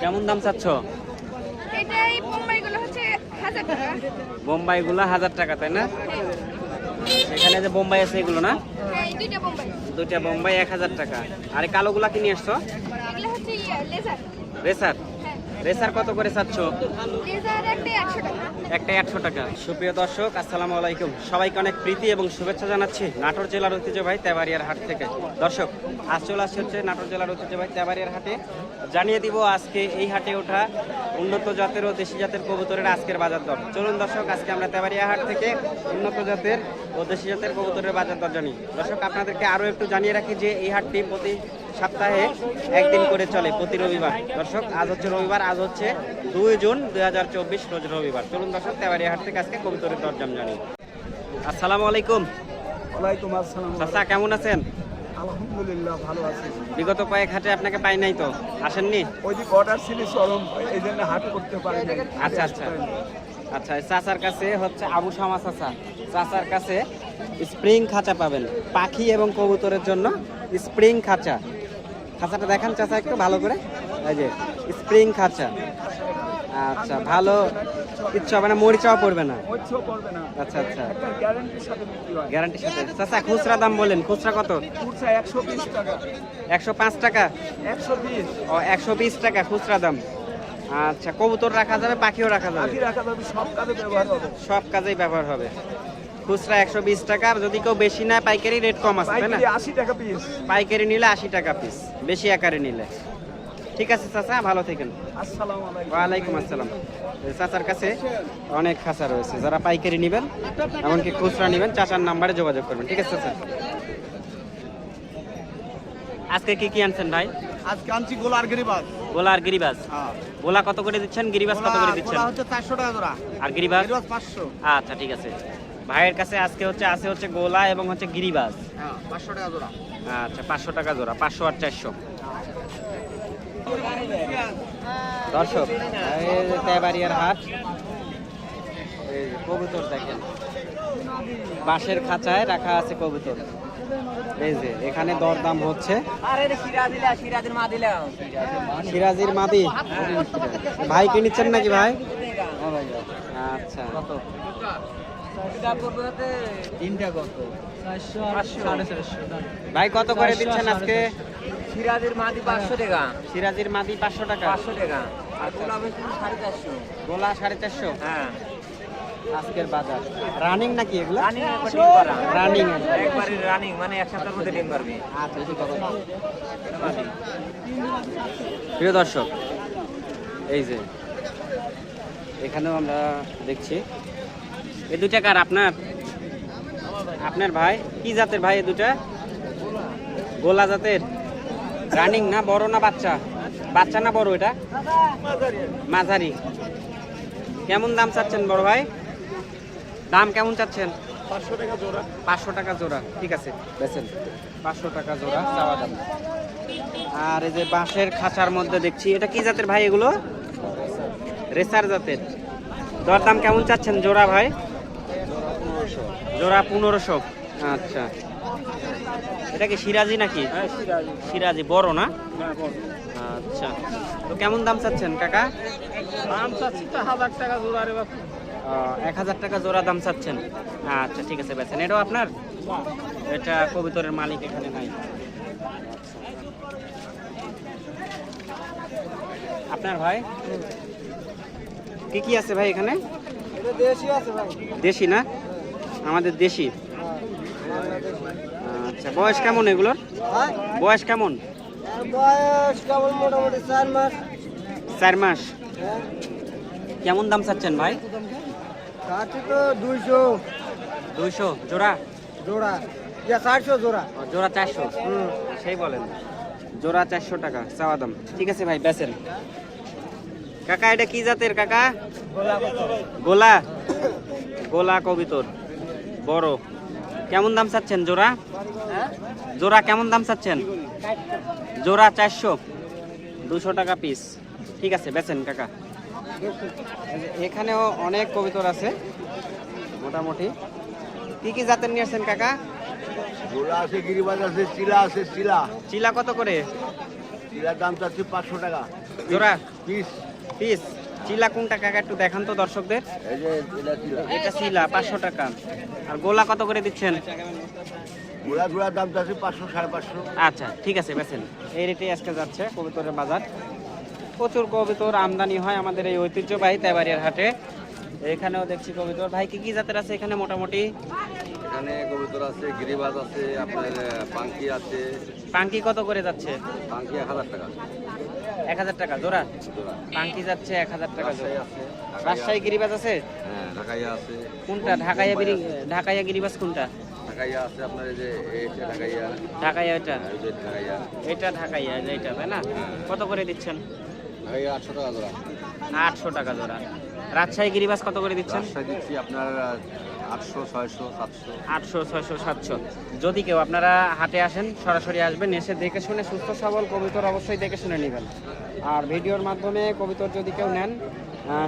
কেমন দাম চাচ্ছ? বোম্বাই গুলো বোম্বাইগুলো হচ্ছে হাজার টাকা। বোম্বাইগুলো হাজার টাকা তাই না? এখানে যে বোম্বাই আছে এগুলো না? হ্যাঁ এই দুইটা বোম্বাই। দুইটা বোম্বাই এক হাজার টাকা। আর এই কালোগুলা কি নিয়ে আসছো? এগুলো হচ্ছে লেজার। রেসার? রেসার কত করে চাচ্ছ? একটা একশো টাকা। সুপ্রিয় দর্শক আসসালামু আলাইকুম। সবাইকে অনেক প্রীতি এবং শুভেচ্ছা জানাচ্ছি নাটোর জেলার ঐতিহ্যবাহী তেবারিয়ার হাট থেকে। দর্শক আজ চলে আসছে হচ্ছে নাটোর জেলার ঐতিহ্যবাহী তেবারিয়ার হাটে। জানিয়ে দিব আজকে এই হাটে ওঠা উন্নত জাতের ও দেশি জাতের কবুতরের আজকের বাজার দর। চলুন দর্শক আজকে আমরা তেবারিয়া হাট থেকে উন্নত জাতের ও দেশি জাতের কবুতরের বাজার দর জানি। দর্শক আপনাদেরকে আরও একটু জানিয়ে রাখি যে এই হাটটি প্রতি সপ্তাহে একদিন করে চলে প্রতি রবিবার। দর্শক আজ হচ্ছে রবিবার আজ হচ্ছে দুই জুন দুই হাজার চব্বিশ রোজ রবিবার। চলুন দর্শক তেবারিয়া হাট থেকে আজকে কবিতরের দরজাম জানি। আসসালামু আলাইকুম। ওয়ালাইকুম আসসালাম। চাচা কেমন আছেন? আলহামদুলিল্লাহ ভালো আছি। বিগত কয়েক হাটে আপনাকে পাই নাই তো? আসেননি? ওই যে অর্ডার ছিল চরম এই জন্য হাট করতে পারি নাই। আচ্ছা আচ্ছা। আচ্ছা চাচার কাছে হচ্ছে আবু শামা চাচা। চাচার কাছে স্প্রিং খাঁচা পাবেন। পাখি এবং কবুতরের জন্য স্প্রিং খাঁচা। খাঁচাটা দেখান চাচা একটু ভালো করে। এই যে স্প্রিং খাঁচা। আচ্ছা ভালো কিচ্ছু হবে না মরিচাও পড়বে না? আচ্ছা আচ্ছা। গ্যারান্টির সাথে চাচা খুচরা দাম বলেন খুচরা কত? একশো টাকা। একশো পাঁচ টাকা? ও একশো বিশ টাকা খুচরা দাম। আচ্ছা কবুতর রাখা যাবে পাখিও রাখা যাবে? রাখা যাবে সব কাজে ব্যবহার হবে। সব কাজেই ব্যবহার হবে। খুচরা একশো বিশ টাকা আর যদি কেউ বেশি নেয় পাইকারি রেট কম আছে তাই না? পাইকারি আশি টাকা পিস পাইকারি নিলে আশি টাকা পিস বেশি আকারে নিলে। ঠিক আছে চাচা ভালো থাকেন। ওয়ালাইকুম আসসালাম। চাচার কাছে অনেক খাঁচা রয়েছে যারা পাইকারি নেবেন এমনকি খুচরা নেবেন চাচার নাম্বারে যোগাযোগ করবেন। ঠিক আছে চাচা? আজকে কি কি আনছেন ভাই? আজকে আনছি গোলার গিরিবাস গোলা আর গিরিবাজ গোলা কত করে দিচ্ছেন? গিরিবাজ কত করে দিচ্ছেন? হচ্ছে চারশো টাকা জোড়া। আর গিরিবাজ? গিরিবাজ পাঁচশো। আচ্ছা ঠিক আছে। ভাইয়ের কাছে আজকে হচ্ছে আছে হচ্ছে গোলা এবং হচ্ছে গিরিবাজ। হ্যাঁ পাঁচশো টাকা জোড়া। আচ্ছা পাঁচশো টাকা জোড়া পাঁচশো আর চারশো। দর্শক এই যে তেবাড়িয়ার হাট কবুতর দেখেন। বাঁশের খাঁচায় রাখা আছে কবুতর। এই যে এখানে দরদাম হচ্ছে। সিরাজির মাদি ভাই কি নিচ্ছেন নাকি ভাই। আচ্ছা। কত? তিনটা কত ভাই কত করে দিচ্ছেন আজকে? সিরাজের মাদি পাঁচশো টাকা। সিরাজির মাদি পাঁচশো টাকা? পাঁচশো টাকা। আর গোলাপ সাড়ে চারশো। গোলা সাড়ে চারশো? হ্যাঁ। আজকের বাজার। রানিং নাকি এগুলো? রানিং একবার রানিং একবারে রানিং মানে এক সপ্তাহের মধ্যে ডিম পারবে আচ্ছা প্রিয় দর্শক এই যে এখানেও আমরা দেখছি এ দুটা কার আপনার? আপনার ভাই? কি জাতের ভাই এ দুটা গোলা জাতের? রানিং না বড় না বাচ্চা? বাচ্চা না বড় এটা? মাঝারি। কেমন দাম চাচ্ছেন বড় ভাই? দাম কেমন চাচ্ছেন? পাঁচশো টাকা জোড়া। পাঁচশো টাকা জোড়া। ঠিক আছে বেছেন পাঁচশো টাকা জোড়া চাওয়া দাম। আর এই যে বাঁশের খাঁচার মধ্যে দেখছি এটা কি জাতের ভাই এগুলো? রেসার জাতের। দরদাম কেমন চাচ্ছেন জোড়া ভাই? জোড়া পনেরোশো। আচ্ছা। এটা কি সিরাজি নাকি? হ্যাঁ সিরাজি। বড় না? হ্যাঁ আচ্ছা। তো কেমন দাম চাচ্ছেন কাকা? দাম চাচ্ছি তো হাজার টাকা জোড়া রে বাপু। এক হাজার টাকা জোড়া দাম চাচ্ছেন? আচ্ছা ঠিক আছে বেছেন এটাও আপনার? এটা কবিতরের মালিক এখানে নাই। আপনার ভাই? কি কি আছে ভাই এখানে? দেশি আছে ভাই। দেশি না? আমাদের দেশি। আচ্ছা বয়স কেমন এগুলোর? বয়স কেমন? বয়স কেমন মোটামুটি চার মাস। চার মাস। কেমন দাম চাচ্ছেন ভাই? কাঠি তো দুইশো। দুইশো জোড়া? জোড়া। চারশো জোড়া। জোড়া চারশো? সেই বলেন। জোড়া চারশো টাকা চাওয়া দাম। ঠিক আছে ভাই বেচেন। কাকা এটা কি জাতের কাকা? গোলা। গোলা কবিতর। বড়। কেমন দাম চাচ্ছেন? জোড়া? জোড়া কেমন দাম চাচ্ছেন? জোড়া চারশো। দুশো টাকা পিস ঠিক আছে বেচেন কাকা। এখানেও অনেক কবিতর আছে মোটামুটি। কি কি জাতের নিয়ে আসছেন কাকা? গোলা আছে গিরিবাজ আছে চিলা আছে চিলা। চিলা কত করে? চিলার দাম চাচ্ছি পাঁচশো টাকা। জোড়া? পিস পিস চিলা কোনটা? কাকা একটু দেখান তো দর্শকদের। এটা চিলা পাঁচশো টাকা। আর গোলা কত করে দিচ্ছেন? ঘোড়া ঘোড়ার দাম পাঁচশো সাড়ে পাঁচশো। আচ্ছা ঠিক আছে বেছেন এই রেটে আজকে যাচ্ছে কবিতরের বাজার। প্রচুর কবিতর আমদানি হয় আমাদের এই ঐতিহ্যবাহী তেবাড়িয়ার হাটে। এখানেও দেখছি কবিতর। ভাই কি কি জাতের আছে এখানে মোটামুটি? এখানে কবুতর আছে গিরিবাজ আছে আপনার পাঙ্কি আছে। পাঙ্কি কত করে যাচ্ছে? পাঙ্কি এক হাজার টাকা। এক হাজার টাকা জোড়া? পাঙ্কি যাচ্ছে এক হাজার টাকা জোড়া। রাজশাহী গিরিবাজ আছে? হ্যাঁ ঢাকাইয়া আছে। কোনটা? ঢাকাইয়া বিরি ঢাকাইয়া গিরিবাজ কোনটা? ঢাকাইয়া আছে আপনার এই যে এইটা ঢাকাইয়া। ঢাকাইয়া এটা? আর এই যে ঢাকাইয়া। এটা ঢাকাইয়া এটা তাই না? কত করে দিচ্ছেন? ঢাকাইয়া আটশো টাকা জোড়া। আটশো টাকা জোড়া। রাজশাহী গিরিবাজ কত করে দিচ্ছেন? দিচ্ছি আপনার আটশো ছয়শো সাতশো। আটশো ছয়শো সাতশো। যদি কেউ আপনারা হাটে আসেন সরাসরি আসবেন এসে দেখে শুনে সুস্থ সবল কবিতর অবশ্যই দেখে শুনে নেবেন। আর ভিডিওর মাধ্যমে কবিতর যদি কেউ নেন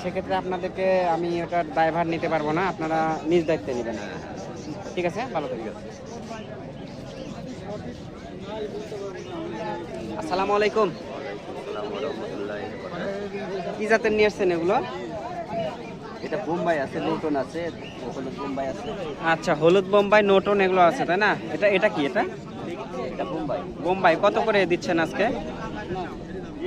সেক্ষেত্রে আপনাদেরকে আমি ওটার ড্রাইভার নিতে পারব না আপনারা নিজ দায়িত্বে নেবেন। ঠিক আছে? ভালো ঠিক আছে আসসালামু আলাইকুম কি জাতের নিয়ে আসছেন এগুলো? এটা বোম্বাই আছে লুটন আছে ওখানে বোম্বাই আছে। আচ্ছা হলুদ বোম্বাই নোটন এগুলো আছে তাই না? এটা এটা কি এটা? এটা বোম্বাই। বোম্বাই কত করে দিচ্ছেন আজকে?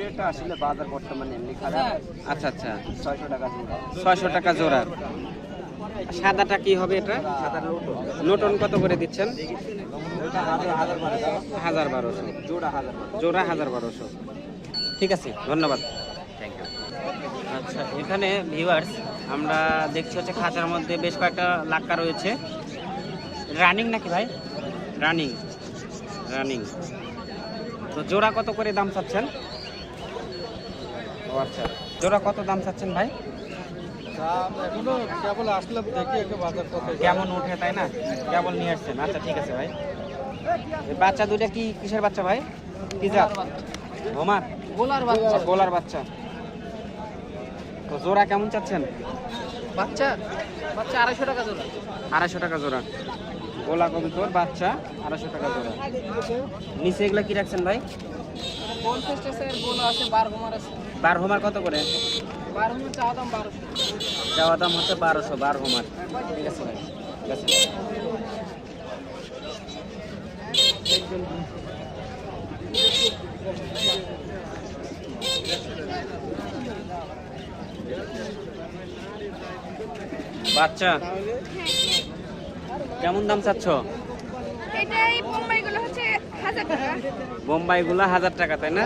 এটা আসলে বাজার বর্তমানে এমনি খারাপ। আচ্ছা আচ্ছা। ছয়শো টাকা জোড়া। ছয়শো টাকা জোড়া। সাদাটা কি হবে এটা? নোটন। কত করে দিচ্ছেন? হাজার হাজার বারো হাজার বারোশো। হাজার জোড়া হাজার বারোশো। ঠিক আছে ধন্যবাদ। থ্যাংক ইউ আচ্ছা এখানে ভিউয়ার্স আমরা দেখছি হচ্ছে খাঁচার মধ্যে বেশ কয়েকটা লাক্কা রয়েছে। রানিং নাকি ভাই? রানিং। রানিং। তো জোড়া কত করে দাম চাচ্ছেন? ও আচ্ছা জোড়া কত দাম চাচ্ছেন ভাই? এখনও কেবল আসলাম দেখি একটু বাজার কেমন ওঠে তাই না? কেবল নিয়ে আসছেন। আচ্ছা ঠিক আছে ভাই। বাচ্চা দুইটা কি কিসের বাচ্চা ভাই? কি জাত? ভোমার গোলার আচ্ছা, গোলার বাচ্চা। জোড়া কেমন চাচ্ছেন? বাচ্চা বাচ্চা আড়াইশো টাকা জোড়া। আড়াইশো টাকা জোড়া। গোলা কবিতর বাচ্চা আড়াইশো টাকা জোড়া। নিচে এগুলো কি রাখছেন ভাই? পঞ্চাশ আছে গোলা আছে বারোমার আছে। বার হোমার কত করে? চাওয়া দাম হচ্ছে বারোশো বার হোমার ঠিক আছে ভাই ঠিক আছে। বাচ্চা? কেমন দাম চাচ্ছ? এটাই বোম্বাইগুলো হচ্ছে হাজার টাকা। বোম্বাইগুলো হাজার টাকা তাই না?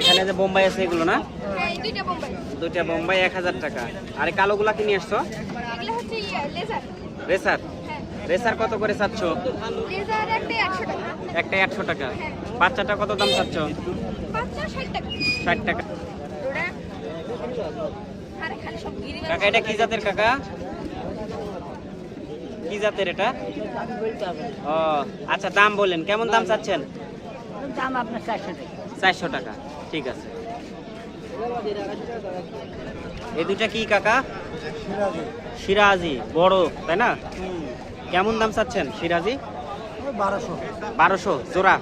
এখানে যে বোম্বাই আছে এগুলো না? হ্যাঁ দুইটা বোম্বাই। দুইটা বোম্বাই এক হাজার টাকা। আর এই কালোগুলা কি নিয়ে আসছো? এগুলো হচ্ছে ইয়ে লেজার। রেসার? হ্যাঁ। রেসার কত করে চাচ্ছ? লেজার টাকা। একটা একশো টাকা। বাচ্চাটা কত দাম চাচ্ছ? বাচ্চা টাকা। ষাট টাকা। কাকা এটা কি জাতের কাকা? কি জাতের এটা? ও আচ্ছা দাম বলেন কেমন দাম চাচ্ছেন? দাম আপনার চারশো টাকা। চারশো টাকা ঠিক আছে। এই দুইটা কি কাকা? সিরাজি বড় তাই না? কেমন দাম চাচ্ছেন সিরাজি? বারোশো। বারোশো জোড়া।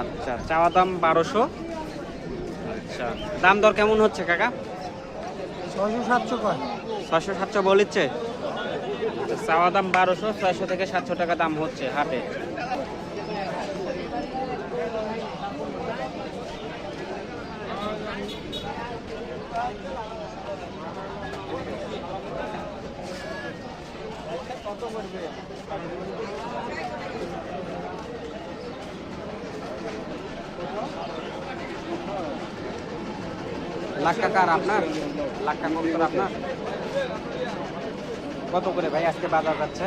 আচ্ছা চাওয়া দাম বারোশো। আচ্ছা দাম দর কেমন হচ্ছে কাকা? ছয়শো সাতশো কয়? ছয়শো সাতশো বলিচ্ছে। চাওয়া দাম বারোশো, ছয়শো থেকে সাতশো টাকা দাম হচ্ছে হাটে। লাখ টাকা আর আপনার? লাখ টাকা আপনার কত করে ভাই আজকে বাজার যাচ্ছে?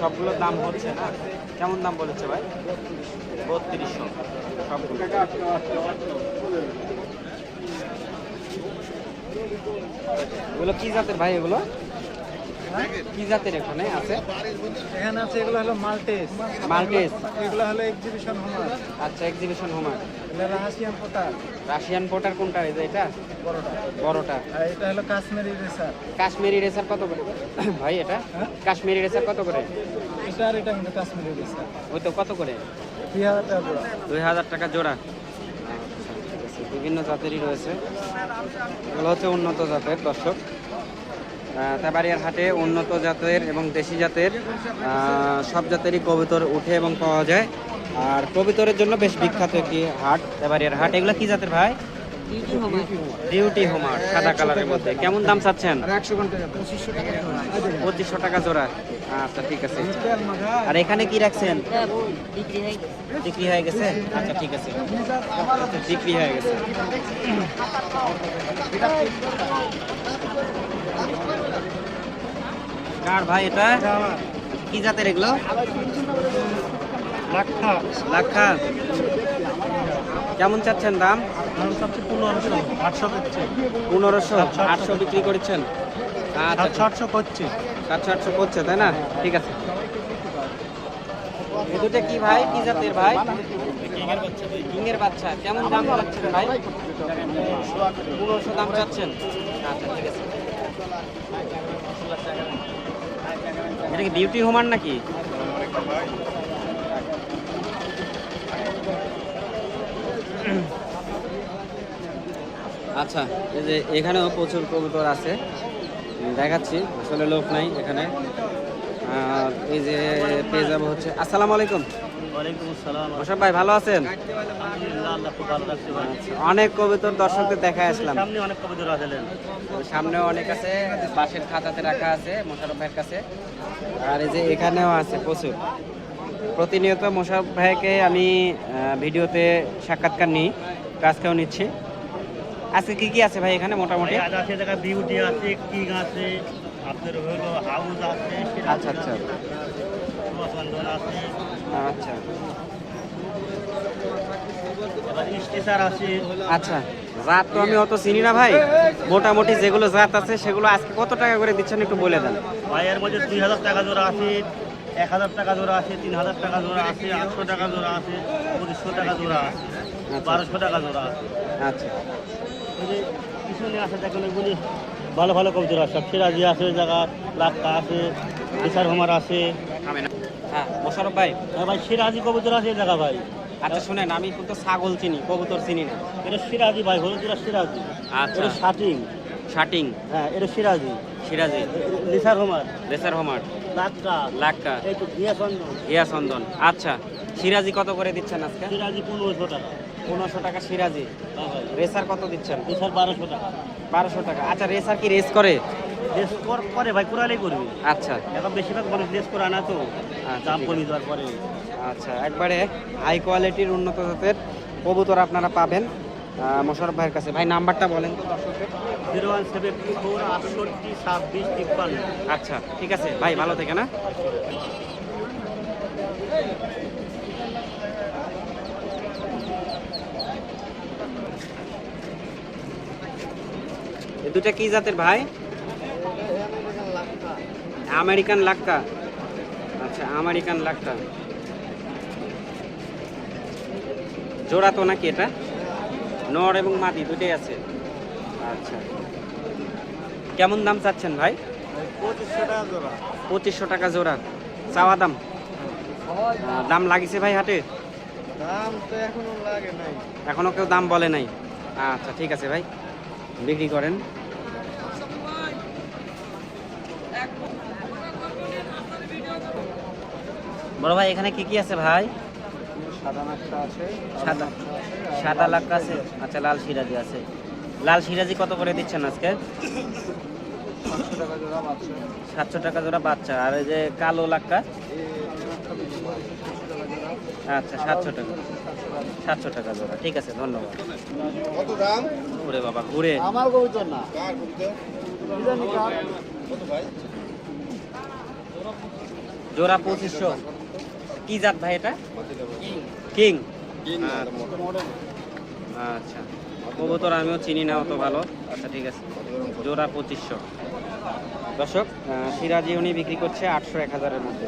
সবগুলোর দাম হচ্ছে না? কেমন দাম বলেছে ভাই? বত্রিশশো। সবগুলো। এগুলো কি জাতের ভাই এগুলো? কি জাতের এখানে আছে? এখানে আছে এগুলো হলো মাল্টেস। মাল্টেস। এগুলো হলো এক্সিবিশন হোমার আচ্ছা exhibition homer Russian pouter Russian pouter কোনটা এই যে এটা? বড়টা। বড়টা। এটা হলো কাশ্মীরি রেসার কাশ্মীরি রেসার কত করে? ভাই এটা? কাশ্মীরি রেসার কত করে? এটা আর এটা কিন্তু কাশ্মীরি রেসার ওই তো কত করে? দুই হাজার টাকা জোড়া। দুই হাজার টাকা জোড়া। আচ্ছা। বিভিন্ন জাতেরই রয়েছে। এগুলো হচ্ছে উন্নত জাতের দর্শক। তেবাড়িয়ার হাটে উন্নত জাতের এবং দেশি জাতের সব জাতেরই কবুতর উঠে এবং পাওয়া যায়। আর কবুতরের জন্য বেশ বিখ্যাত একটি হাট তেবাড়িয়ার হাট। এগুলো কি জাতের ভাই? ডিউটি হোমার সাদা কালারের মধ্যে। কেমন দাম চাচ্ছেন? পঁচিশশো টাকা পঁচিশশো টাকা জোড়া। আচ্ছা ঠিক আছে। আর এখানে কি রাখছেন? বিক্রি হয়ে গেছে। আচ্ছা ঠিক আছে। বিক্রি হয়ে গেছে। কার ভাই এটা? কি জাতের এগুলো? লাক্ষা। কেমন চাচ্ছেন দাম? পনেরোশো। আটশো পনেরোশো আটশো বিক্রি করেছেন? আচ্ছা। সাতশো আটশো করছে সাতশো আটশো করছে তাই না? ঠিক আছে। কি ভাই? কি জাতের ভাই? কিংয়ের বাচ্চা। কেমন দাম চাচ্ছেন ভাই? পনেরোশো দাম চাচ্ছেন? আচ্ছা ঠিক আছে। এটা কি বিউটি হোমার নাকি? আচ্ছা এই যে এখানেও প্রচুর কবুতর আছে। দেখাচ্ছি, আসলে লোক নাই এখানে। আর এই যে পেয়ে যাব হচ্ছে আসসালামু আলাইকুম। ভাই ভালো আছেন? অনেক কবিতর দর্শকদের দেখা আসলাম। সামনে অনেক আসলেন। আছে বাঁশের খাতাতে রাখা আছে মোশারফ ভাইয়ের কাছে। আর এই যে এখানেও আছে প্রচুর। প্রতিনিয়ত মোশারফ ভাইকে আমি ভিডিওতে সাক্ষাৎকার নিই কাজকেও নিচ্ছি। আজকে কি কি আছে ভাই এখানে মোটামুটি? আছে দেখা বিউটি আছে কিং আছে আপনার হলো হাউস আছে আচ্ছা আচ্ছা। আছে আচ্ছা। আচ্ছা জাত তো আমি অত চিনি না ভাই। মোটামুটি যেগুলো জাত আছে সেগুলো আজকে কত টাকা করে দিচ্ছেন একটু বলে দেন। ভাইয়ের মধ্যে দুই হাজার টাকা জোড়া আছে এক হাজার টাকা জোড়া আছে তিন হাজার টাকা জোড়া আছে আটশো টাকা জোড়া আছে পঁচিশশো টাকা জোড়া আছে বারোশো টাকা জোড়া আছে। আচ্ছা। পিছনে আছে দেখুন এগুলি ভালো ভালো কবুতর আছে সিরাজি আছে জায়গা লাক্কা আছে বিশার হোমার আছে। হ্যাঁ মোশারফ ভাই। হ্যাঁ ভাই সিরাজি কবুতর আছে এই জায়গা ভাই। আচ্ছা শুনেন আমি কিন্তু ছাগল চিনি কবুতর চিনি না। এটা সিরাজি ভাই হলুদুরা সিরাজি। আচ্ছা। শাটিং। শাটিং? হ্যাঁ এটা সিরাজি। সিরাজি। লিসার homer. Racer homer. Lakka. Lakka. এই তো দিয়া চন্দন। হিয়া চন্দন। আচ্ছা সিরাজি কত করে দিচ্ছেন আজকে? সিরাজি পনেরোশো টাকা। পনেরোশো টাকা সিরাজি। হ্যাঁ রেসার কত দিচ্ছেন? লিসার বারোশো টাকা। বারোশো টাকা। আচ্ছা রেসার কি রেস করে? লেস কর- করে ভাই কোরালেই করবি। আচ্ছা। এখন বেশিরভাগ মানুষ লেস করে আনা তো। আচ্ছা, দাম কমে যাওয়ার পরে। আচ্ছা একবারে হাই কোয়ালিটির উন্নত জাতের কবুতর আপনারা পাবেন। মোশারফ ভাইয়ের কাছে। ভাই নাম্বারটা বলেন তো দর্শকের জিরো ওয়ান সেভেন ফোর আটষট্টি ছাব্বিশ তিপ্পান্ন। আচ্ছা ঠিক আছে। ভাই ভালো থেকে না এ দুটা কি জাতের ভাই? আমেরিকান লাক্কা আচ্ছা আমেরিকান লাক্কা জোড়া তো নাকি এটা? নর এবং মাদি দুটোই আছে। আচ্ছা। কেমন দাম চাচ্ছেন ভাই? পঁচিশশো টাকা জোড়া। পঁচিশশো টাকা জোড়া। চাওয়া দাম? দাম লাগিছে ভাই হাটে? দাম তো এখনও লাগে নাই। এখনও কেউ দাম বলে নাই। আচ্ছা ঠিক আছে ভাই। বিক্রি করেন। বড় ভাই এখানে কি কি আছে ভাই? সাদা সাদা লাক্কা আছে আচ্ছা লাল সিরাজি আছে। লাল সিরাজি কত করে দিচ্ছেন আজকে? সাতশো টাকা জোড়া বাচ্চা। আর এই যে কালো লাক্কা আচ্ছা সাতশো টাকা। সাতশো টাকা জোড়া। ঠিক আছে ধন্যবাদ। কত দাম? ঘুরে বাবা ঘুরে। আমার কবিতা না। কার কবিতা কত ভাই? জোড়া পঁচিশশো। কি জাত ভাই এটা? কিং। আচ্ছা। কবুতর আমিও চিনি না অত ভালো। আচ্ছা ঠিক আছে। জোড়া পঁচিশশো। দর্শক সিরাজি উনি বিক্রি করছে আটশো এক হাজারের মধ্যে।